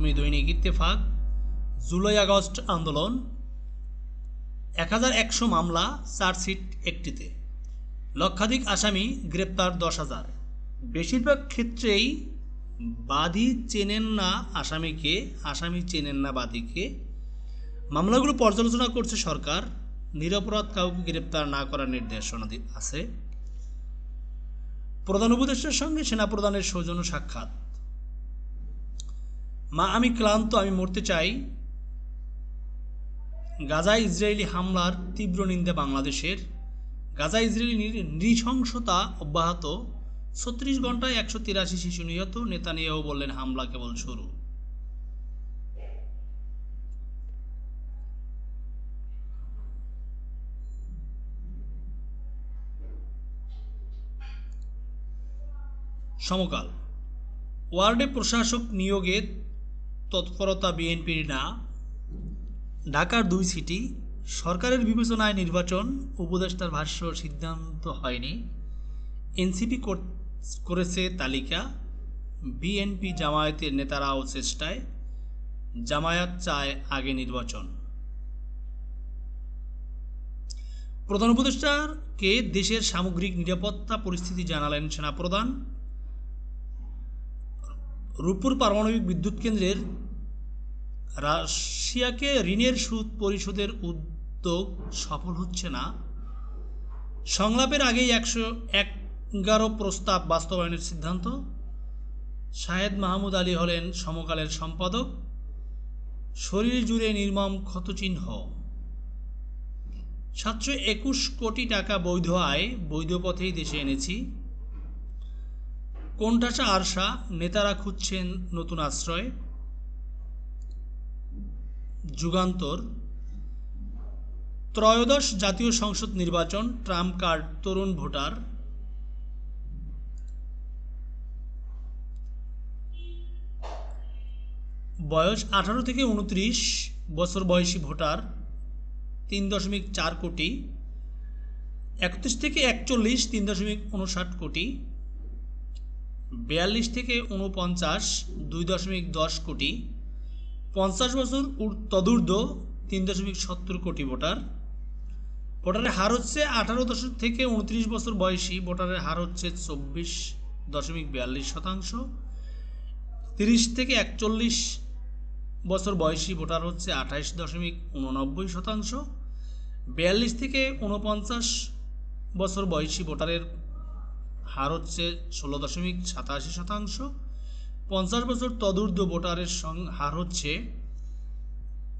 প্রথমে দৈনিক Ittefaq. July August আন্দোলন। এক হাজার একশো মামলা, চার্জশিট একটিতে। লক্ষাধিক আসামি গ্রেপ্তার দশ হাজার। বেশিরভাগ ক্ষেত্রেই বাদী চেনেন না আসামিকে, আসামি চেনেন না বাদীকে। মামলাগুলো পর্যালোচনা করছে সরকার। নিরপরাধ কাউকে গ্রেপ্তার না করার নির্দেশনা আছে। প্রধান উপদেষ্টার সঙ্গে সেনাপ্রধানের সৌজন্য সাক্ষাৎ। মা, আমি ক্লান্ত, আমি মরতে চাই। গাজা ইসরায়েলি হামলার তীব্র নিন্দা বাংলাদেশের। গাজা ইসরায়েলি নৃশংসতা অব্যাহত। ছত্রিশ ঘন্টায় একশো তিরাশি শিশু নিহত। নেতানিয়াহু বললেন, হামলা কেবল শুরু। সমকাল। ওয়ার্ডে প্রশাসক নিয়োগে তৎপরতা বিএনপির না। ঢাকার দুই সিটি, সরকারের বিবেচনায় নির্বাচন, উপদেষ্টার ভাষ্য সিদ্ধান্ত হয়নি। এনসিপি করেছে তালিকা। বিএনপি জামায়াতের নেতারাও চেষ্টায়। জামায়াত চায় আগে নির্বাচন। প্রধান উপদেষ্টাকে দেশের সামগ্রিক নিরাপত্তা পরিস্থিতি জানালেন সেনাপ্রধান। রূপপুর পারমাণবিক বিদ্যুৎ কেন্দ্রের রাশিয়াকে ঋণের সুদ পরিশোধের উদ্যোগ সফল হচ্ছে না। সংলাপের আগেই একশো এগারো প্রস্তাব বাস্তবায়নের সিদ্ধান্ত। শাহেদ মাহমুদ আলী হলেন সমকালের সম্পাদক। শরীর জুড়ে নির্মম ক্ষতচিহ্ন। সাতশো একুশ কোটি টাকা বৈধ আয়, বৈধ পথেই দেশে এনেছি। কোনটাসা আরশা নেতারা খুঁজছেন নতুন আশ্রয়? যুগান্তর। ত্রয়োদশ জাতীয় সংসদ নির্বাচন, ট্রাম্প কার্ড, তরুণ ভোটার। বয়স আঠারো থেকে উনত্রিশ বছর বয়সী ভোটার, তিন দশমিক চার কোটি। একত্রিশ থেকে একচল্লিশ, তিন দশমিক উনষাট কোটি। বিয়াল্লিশ থেকে উনপঞ্চাশ দুই দশমিক দশ কোটি, পঞ্চাশ বছর তদূর্ধ্ব তিন দশমিক সত্তর কোটি ভোটার। ভোটারের হার হচ্ছে আঠারো দশক থেকে উনত্রিশ বছর বয়সী, ভোটারের হার হচ্ছে চব্বিশ দশমিক বিয়াল্লিশ শতাংশ। তিরিশ থেকে একচল্লিশ বছর বয়সী ভোটার হচ্ছে আঠাইশ দশমিক উননব্বই শতাংশ। বিয়াল্লিশ থেকে উনপঞ্চাশ বছর বয়সী ভোটারের হার হচ্ছে ষোলো দশমিক সাতাশি শতাংশ, পঞ্চাশ বছর তদূর্ধ্ব ভোটারের সং, হার হচ্ছে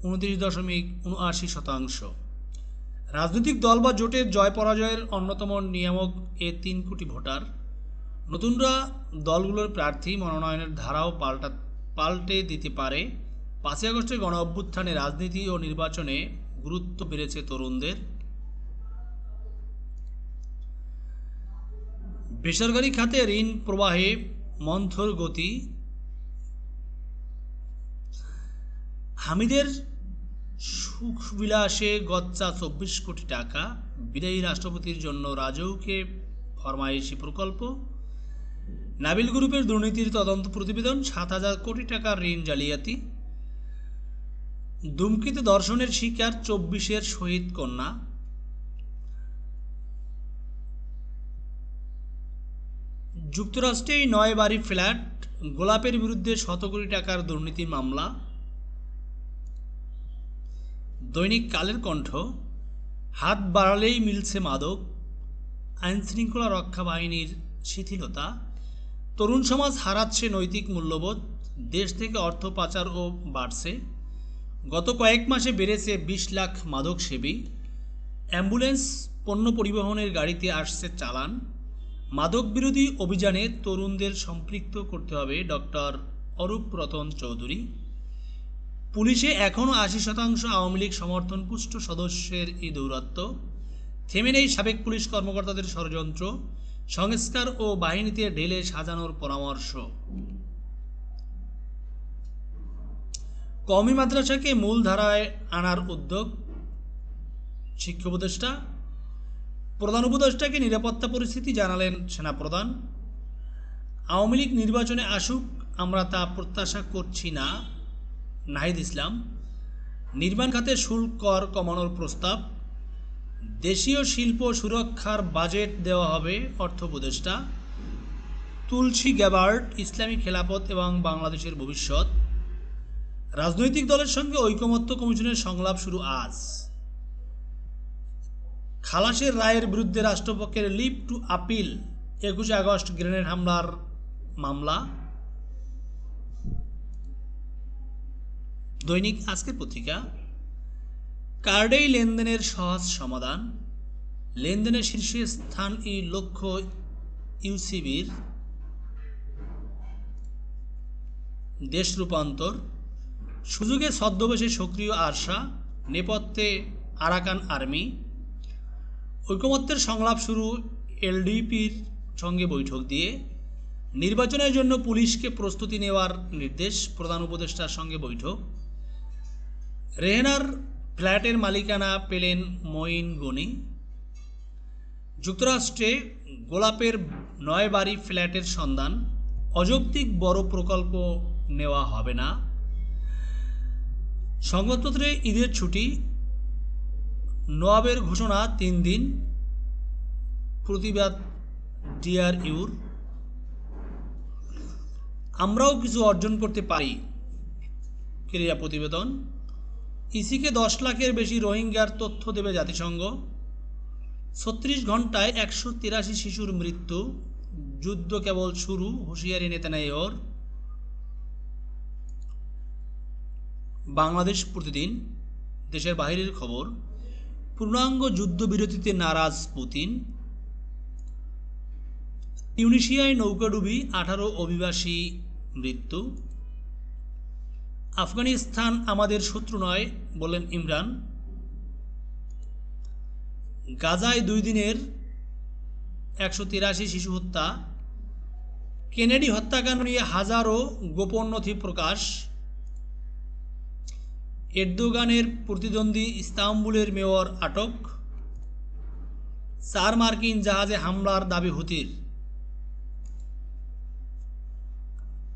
উনত্রিশ দশমিক উনআশি শতাংশ। রাজনৈতিক দল বা জোটের জয় পরাজয়ের অন্যতম নিয়ামক এ তিন কোটি ভোটার। নতুনরা দলগুলোর প্রার্থী মনোনয়নের ধারাও পাল্টা, পাল্টে দিতে পারে। পাঁচই আগস্টের গণ অভ্যুত্থানে রাজনীতি ও নির্বাচনে গুরুত্ব বেড়েছে তরুণদের। বেসরকারি খাতে ঋণ প্রবাহে মন্থর গতি। হামিদের সুখ বিলাসে গচ্চা চব্বিশ কোটি টাকা। বিদায়ী রাষ্ট্রপতির জন্য রাজৌকে ফরমায়েশি প্রকল্প। নাবিল গ্রুপের দুর্নীতির তদন্ত প্রতিবেদন, সাত হাজার কোটি টাকার ঋণ জালিয়াতি। দুমকিতে দর্শনের শিকার চব্বিশের শহীদ কন্যা। যুক্তরাষ্ট্রে এই নয় বাড়ি ফ্ল্যাট গোলাপের বিরুদ্ধে শত কোটি টাকার দুর্নীতি মামলা। দৈনিক কালের কণ্ঠ, হাত বাড়ালেই মিলছে মাদক, আইনশৃঙ্খলা রক্ষা বাহিনীর শিথিলতা, তরুণ সমাজ হারাচ্ছে নৈতিক মূল্যবোধ, দেশ থেকে অর্থ পাচারও বাড়ছে। গত কয়েক মাসে বেড়েছে বিশ লাখ মাদক সেবী অ্যাম্বুলেন্স পণ্য পরিবহনের গাড়িতে আসছে চালান। মাদক বিরোধী অভিযানে তরুণদের সম্পৃক্ত করতে হবে ডক্টর অরূপ রতন চৌধুরী। পুলিশে এখনও আশি শতাংশ আওয়ামী লীগ সমর্থন পুষ্ট সদস্যের এই দৌরাত্ম। থেমে নেই সাবেক পুলিশ কর্মকর্তাদের ষড়যন্ত্র। সংস্কার ও বাহিনীতে ঢেলে সাজানোর পরামর্শ। কওমি মাদ্রাসাকে মূল ধারায় আনার উদ্যোগ। শিক্ষা উপদেষ্টা প্রধান উপদেষ্টাকে নিরাপত্তা পরিস্থিতি জানালেন সেনাপ্রধান। আওয়ামী লীগ নির্বাচনে আসুক, আমরা তা প্রত্যাশা করছি না, নাহিদ ইসলাম। নির্মাণ খাতে শুল্ক কর কমানোর প্রস্তাব। দেশীয় শিল্প সুরক্ষার বাজেট দেওয়া হবে, অর্থ উপদেষ্টা। তুলসী গ্যাবার্ড ইসলামী খেলাপথ এবং বাংলাদেশের ভবিষ্যৎ। রাজনৈতিক দলের সঙ্গে ঐকমত্য কমিশনের সংলাপ শুরু আজ। খালাসের রায়ের বিরুদ্ধে রাষ্ট্রপক্ষের লিভ টু আপিল একুশে আগস্ট গ্রেনেড হামলার মামলা। দৈনিক আজকের পত্রিকা, কার্ডেই লেনদেনের সহজ সমাধান। লেনদেনের শীর্ষে স্থান এই লক্ষ্য ইউসিবির। দেশ রূপান্তর। সুযোগে ছদ্মবেশে সক্রিয় আরশা নেপথ্যে আরাকান আর্মি। ঐকমত্যের সংলাপ শুরু এলডিপির সঙ্গে বৈঠক দিয়ে। নির্বাচনের জন্য পুলিশকে প্রস্তুতি নেওয়ার নির্দেশ প্রধান উপদেষ্টার সঙ্গে বৈঠক। রেহেনার ফ্ল্যাটের মালিকানা পেলেন মঈন গনি। যুক্তরাষ্ট্রে গোলাপের নয় বাড়ি ফ্ল্যাটের সন্ধান। অযৌক্তিক বড় প্রকল্প নেওয়া হবে না। সংবাদপত্রে ঈদের ছুটি। নোয়াবের ঘোষণা তিন দিন। প্রতিবাদ ডিআরইউর আমরাও কিছু অর্জন করতে পারি। ক্রিয়া প্রতিবেদন। ইসিকে দশ লাখের বেশি রোহিঙ্গার তথ্য দেবে জাতিসংঘ। ছত্রিশ ঘন্টায় একশো তিরাশি শিশুর মৃত্যু। যুদ্ধ কেবল শুরু, হুঁশিয়ারি নেতানাইয়র বাংলাদেশ প্রতিদিন। দেশের বাইরের খবর। পূর্ণাঙ্গ যুদ্ধবিরতিতে নারাজ পুতিন। টিউনিশিয়ায় নৌকাডুবি, আঠারো অভিবাসী মৃত্যু। আফগানিস্তান আমাদের শত্রু নয় বললেন ইমরান। গাজায় দুই দিনের একশো তিরাশি শিশু হত্যা। কেনেডি হত্যাকাণ্ড নিয়ে হাজারো গোপন নথি প্রকাশ। এরদোগানের প্রতিদ্বন্দ্বী ইস্তাম্বুলের মেয়র আটক চার মার্কিন জাহাজে হামলার দাবি হুতির।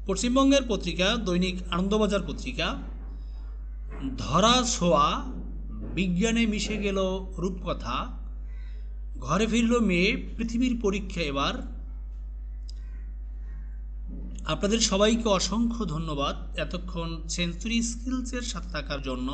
পশ্চিমবঙ্গের পত্রিকা, দৈনিক আনন্দবাজার পত্রিকা, ধরা ছোঁয়া, বিজ্ঞানে মিশে গেল রূপকথা, ঘরে ফিরল মেয়ে, পৃথিবীর পরীক্ষা এবার। আপনাদের সবাইকে অসংখ্য ধন্যবাদ এতক্ষণ সেঞ্চুরি স্কিলসের সাথে থাকার জন্য।